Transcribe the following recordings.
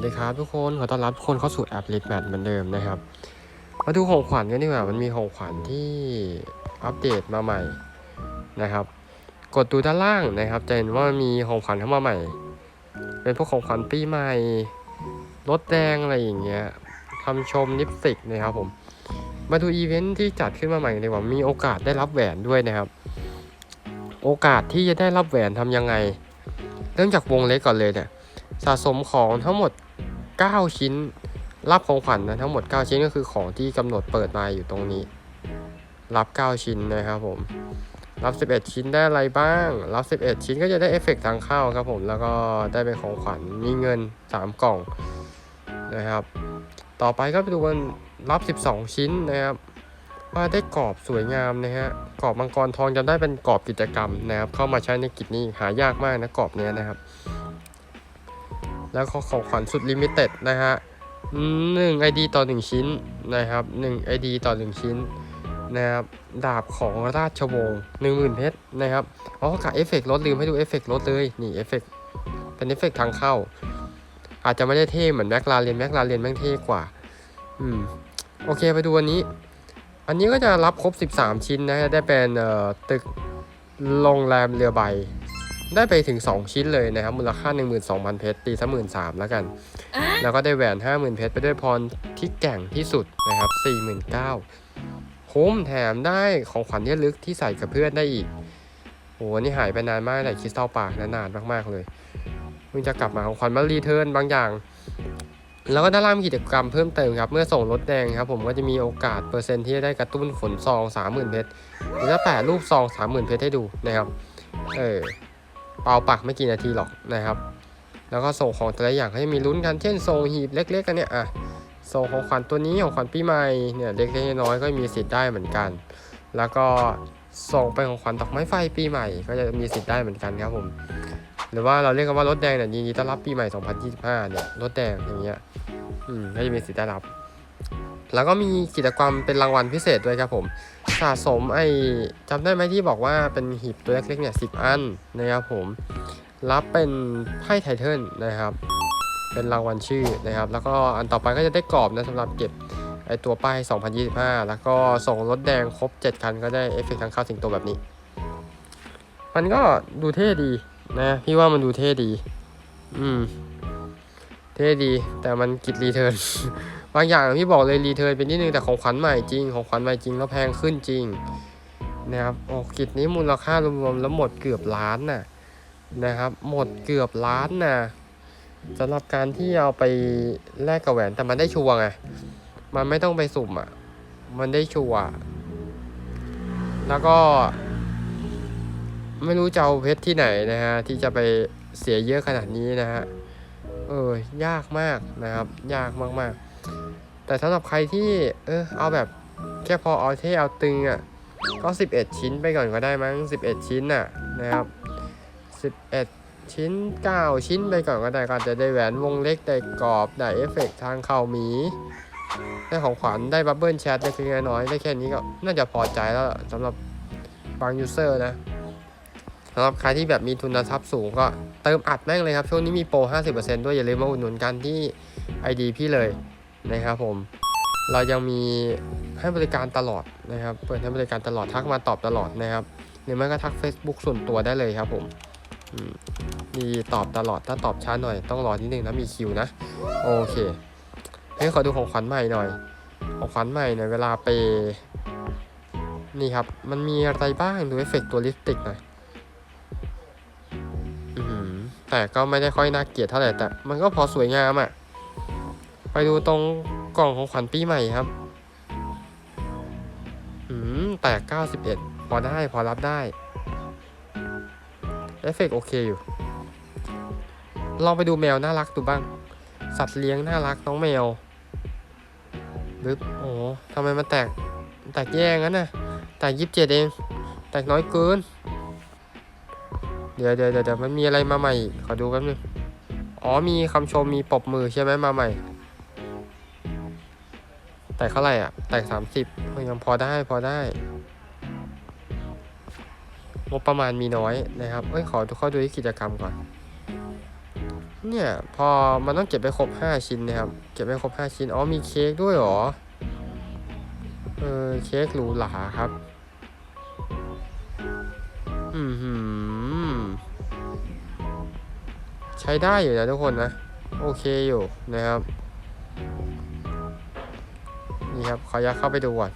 สวัสดีครับทุกคนขอต้อนรับทุกคนเข้าสู่แอป l i t m a t เหมือนเดิมนะครับมาดูของขวัญกันดีกว่ามันมีของขวัญที่อัปเดตมาใหม่นะครับ กดดูด้านล่างนะครับ จะเห็นว่ามีของขวัญเข้ามาใหม่ เป็นพวกของขวัญปีใหม่รถแดงอะไรอย่างเงี้ยคำชมลิปสติกนะครับผม มาดูอีเวนท์ที่จัดขึ้นมาใหม่ดีกว่ามีโอกาสได้รับแหวนด้วยนะครับ โอกาสที่จะได้รับแหวนทำยังไง เริ่มจากวงเล็กก่อนเลยเนี่ย สะสมของทั้งหมด 9 ชิ้น รับของขวัญนะทั้งหมด 9 ชิ้นก็คือของที่กำหนดเปิดมาอยู่ตรงนี้ รับ 9 ชิ้นนะครับผม รับ 11 ชิ้นได้อะไรบ้าง รับ 11 ชิ้นก็จะได้เอฟเฟกต์ทางเข้าครับผม แล้วก็ได้เป็นของขวัญ มีเงิน 3 กล่องนะครับ ต่อไปก็ไปดูกันรับ 12 ชิ้นนะครับว่าได้กรอบสวยงามนะฮะกรอบมังกรทองจะได้เป็นกรอบกิจกรรมนะครับ เข้ามาใช้ในกิจนี้หายากมากนะกรอบเนี้ยนะครับ แล้วก็ของขวัญสุดลิมิเต็ดนะฮะหนึ่งไอดีต่อหนึ่งชิ้นนะครับหนึ่งไอดีต่อหนึ่งชิ้นนะครับดาบของราชวงศ์หนึ่งหมื่นเพชรนะครับอ๋อกะเอฟเฟกต์ลดลืมให้ดูเอฟเฟกต์ลดเลยนี่เอฟเฟกต์เป็นเอฟเฟกต์ทางเข้า อาจจะไม่ได้เท่เหมือนแม็กลาเรียนแม็กลาเรียนแม่งเท่กว่าอืมโอเคไปดูอันนี้ อันนี้ก็จะรับครบ 13 ชิ้นนะได้เป็นเอ่อตึกโรงแรมเรือใบ ได้ไปถึง 2 ชิ้นเลยนะครับ มูลค่า 12,000 เพชรตีซะหมื่นสามแล้วกัน แล้วก็ได้แหวน 50,000 เพชรไปด้วยพรที่แกร่งที่สุดนะครับ 49,000คุ้มแถมได้ของขวัญที่ระลึกที่ใส่กับเพื่อนได้อีกโหนี่หายไปนานมากแต่คริสตัลปากนานๆมากๆเลยมึงจะกลับมาของขวัญมารีเทิร์นบางอย่าง แล้วก็ด้านล่างมีกิจกรรมเพิ่มเติมครับ เมื่อส่งรถแดงครับ ผมก็จะมีโอกาสเปอร์เซ็นต์ที่จะได้กระตุ้นฝนซอง 30,000 เพชรหรือจะแปะรูปซอง 30,000 เพชรให้ดูนะครับ เออ เป่าปากไม่กี่นาทีหรอกนะครับ แล้วก็ส่งของแต่ละอย่างให้มีลุ้นกัน เช่นส่งหีบเล็กๆกันเนี่ยอะส่งของขวัญตัวนี้ของขวัญปีใหม่เนี่ยเล็กๆน้อยๆก็มีสิทธิ์ได้เหมือนกัน แล้วก็ส่งไปของขวัญดอกไม้ไฟปีใหม่ ก็จะมีสิทธิ์ได้เหมือนกันครับผมหรือว่าเราเรียกกันว่ารถแดงเนี่ยยินดีต้อนรับปีใหม่ 2025 เนี่ยรถแดงอย่างเงี้ยอืมก็จะมีสิทธิ์ได้รับ แล้วก็มีกิจกรรมเป็นรางวัลพิเศษด้วยครับผม สะสมไอ้จำได้ไหมที่บอกว่าเป็นหีบตัวเล็กๆเนี่ยสิบอันนะครับผม รับเป็นไพ่ไทเทิลนะครับ เป็นรางวัลชื่อนะครับ แล้วก็อันต่อไปก็จะได้กรอบนะสำหรับเก็บไอตัวป้าย 2025 แล้วก็ส่งรถแดงครบ 7 คันก็ได้เอฟเฟกต์ทางข้าวสิงโตแบบนี้ มันก็ดูเท่ดีนะ พี่ว่ามันดูเท่ดี อืม เท่ดีแต่มันกิดรีเทิร์น บางอย่างพี่บอกเลยรีเทิร์นเป็นนิดนึงแต่ของขวัญใหม่จริง ของขวัญใหม่จริงแล้วแพงขึ้นจริงนะครับโอ้กิจนี้มูลค่ารวมๆแล้วหมดเกือบล้านน่ะนะครับ หมดเกือบล้านน่ะสำหรับการที่เอาไปแลกกับแหวนแต่มันได้ชัวร์ไงมันไม่ต้องไปสุ่มอะ มันได้ชัวร์แล้วก็ ไม่รู้จะเอาเพชรที่ไหนนะฮะที่จะไปเสียเยอะขนาดนี้นะฮะ เออยากมากนะครับ ยากมากๆ แต่สำหรับใครที่เออเอาแบบแค่พอเอาเท่เอาตึงอะก็ 11 ชิ้นไปก่อนก็ได้มั้ง 11 ชิ้นน่ะนะครับ 11 ชิ้น 9 ชิ้นไปก่อนก็ได้ก็อาจะได้แหวนวงเล็กได้กรอบได้เอฟเฟกต์ทางเข้าหมีได้ของขวัญได้บับเบิลแชทได้เพียงน้อยได้แค่นี้ก็น่าจะพอใจแล้วสำหรับบางยูเซอร์นะำหรับใครที่แบบมีทุนทรัพย์สูงก็เติมอัดแม่งเลยครับ ช่วงนี้มีโปร 50%ด้วยอย่าลืมมาอุดหนุนกันที่ ID พี่เลยนะครับผม เรายังมีให้บริการตลอดนะครับ เปิดให้บริการตลอดทักมาตอบตลอดนะครับหรือไม่ก็ทัก Facebook ส่วนตัวได้เลยครับผมมีตอบตลอดถ้าตอบช้าหน่อยต้องรอนิดนึงนะมีคิวนะ โอเคเฮ้ยขอดูของขวัญใหม่หน่อย ของขวัญใหม่หน่ยเวลาไปนี่ครับ มันมีอะไรบ้างดูเอฟเฟกต์ตัวลิปสติกหน่อย แต่ก็ไม่ได้ค่อยน่าเกลียดเท่าไหร่แต่มันก็พอสวยงามอะ่ะ ไปดูตรงกล่องของขวัญปีใหม่ครับ อืมแตก91พอได้พอรับได้เอฟเฟกต์โอเคอยู่ ลองไปดูแมวน่ารักดูบ้าง สัตว์เลี้ยงน่ารักน้องแมวบึ๊บโอ้ทำไมมันแตก แตกแย่งั้นน่ะ แตกยิบเจ็ดเอง แตกน้อยเกิน เดี๋ยวเดี๋ยวเดี๋ยวมันมีอะไรมาใหม่ขอดูแป๊บนึงอ๋อมีคำชมมีปบมือใช่ไหมมาใหม่ แตกเท่าไหร่อะ แตกสามสิบยังพอได้พอได้งบประมาณมีน้อยนะครับเอ้ยขอดูข้าดูที่กิจกรรมก่อน เนี่ยพอมันต้องเก็บไปครบห้าชิ้นนะครับ เก็บไปครบห้าชิ้น อ๋อมีเค้กด้วยหรอ เออเค้กหรูหราครับ อืมหืม ใช้ได้อยู่นะทุกคนนะ โอเคอยู่นะครับ นี่ครับขออนุญาตเข้าไปดูก่อน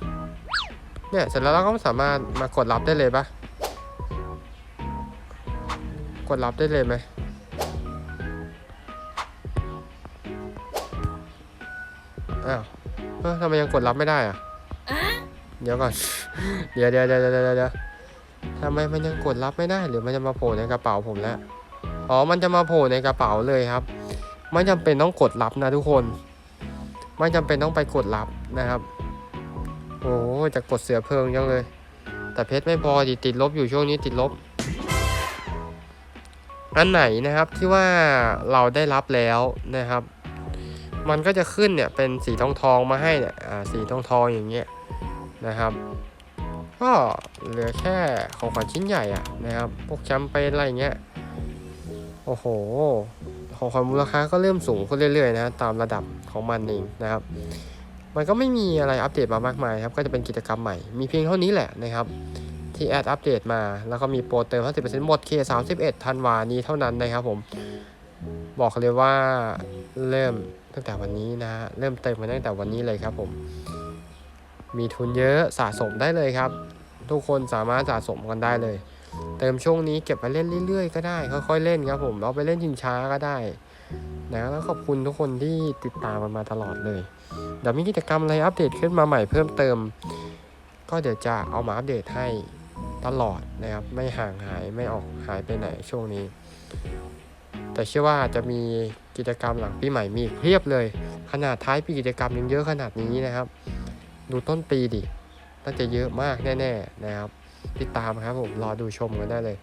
เนี่ยเสร็จแล้วเราก็สามารถมากดรับได้เลยปะกดรับได้เลยไหมอ้าวเอ้าทำไมยังกดรับไม่ได้อะเดี๋ยวก่อนเดี๋ยวเดี๋ยวเดี๋ยวเดี๋ยวเดี๋ยวเดี๋ยวทำไมมันยังกดรับไม่ได้ หรือมันจะมาโผล่ในกระเป๋าผมแล้ว อ๋อ มันจะมาโผล่ในกระเป๋าเลยครับ ไม่จำเป็นต้องกดรับนะทุกคน ไม่จำเป็นต้องไปกดรับนะครับ โอ้โหจะกดเสือเพลิงยังเลย แต่เพชรไม่พอดิติดลบอยู่ช่วงนี้ติดลบ อันไหนนะครับที่ว่าเราได้รับแล้วนะครับ มันก็จะขึ้นเนี่ยเป็นสีทองทองมาให้เนี่ยอ่าสีทองทองอย่างเงี้ยนะครับก็เหลือแค่ของขวัญชิ้นใหญ่อะนะครับ พวกแชมเปญอะไรเงี้ย โอ้โห ของขวัญมูลค่าก็เริ่มสูงขึ้นเรื่อยๆนะตามระดับของมันเองนะครับ มันก็ไม่มีอะไรอัปเดตมามากมายครับ ก็จะเป็นกิจกรรมใหม่ มีเพียงเท่านี้แหละนะครับที่แอดอัปเดตมา แล้วก็มีโปรเติม 50%หมดเค31ธันวานี้เท่านั้นนะครับผม บอกเลยว่าเริ่มตั้งแต่วันนี้นะฮะเริ่มเติมมาตั้งแต่วันนี้เลยครับผม มีทุนเยอะสะสมได้เลยครับ ทุกคนสามารถสะสมกันได้เลย เติมช่วงนี้เก็บไปเล่นเรื่อยๆก็ได้ค่อยๆเล่นครับผมเราไปเล่นชิงช้าก็ได้นะแล้วขอบคุณทุกคนที่ติดตามมันมาตลอดเลยเดี๋ยวมีกิจกรรมอะไรอัปเดตขึ้นมาใหม่เพิ่มเติม ก็เดี๋ยวจะเอามาอัปเดตให้ตลอดนะครับไม่ห่างหายไม่ออกหายไปไหนช่วงนี้ แต่เชื่อว่าจะมีกิจกรรมหลังปีใหม่มีเพียบเลย ขนาดท้ายปีกิจกรรมยังเยอะขนาดนี้นะครับ ดูต้นปีดิน่าจะเยอะมากแน่ ๆนะครับ ติดตามครับผมรอดูชมกันได้เลย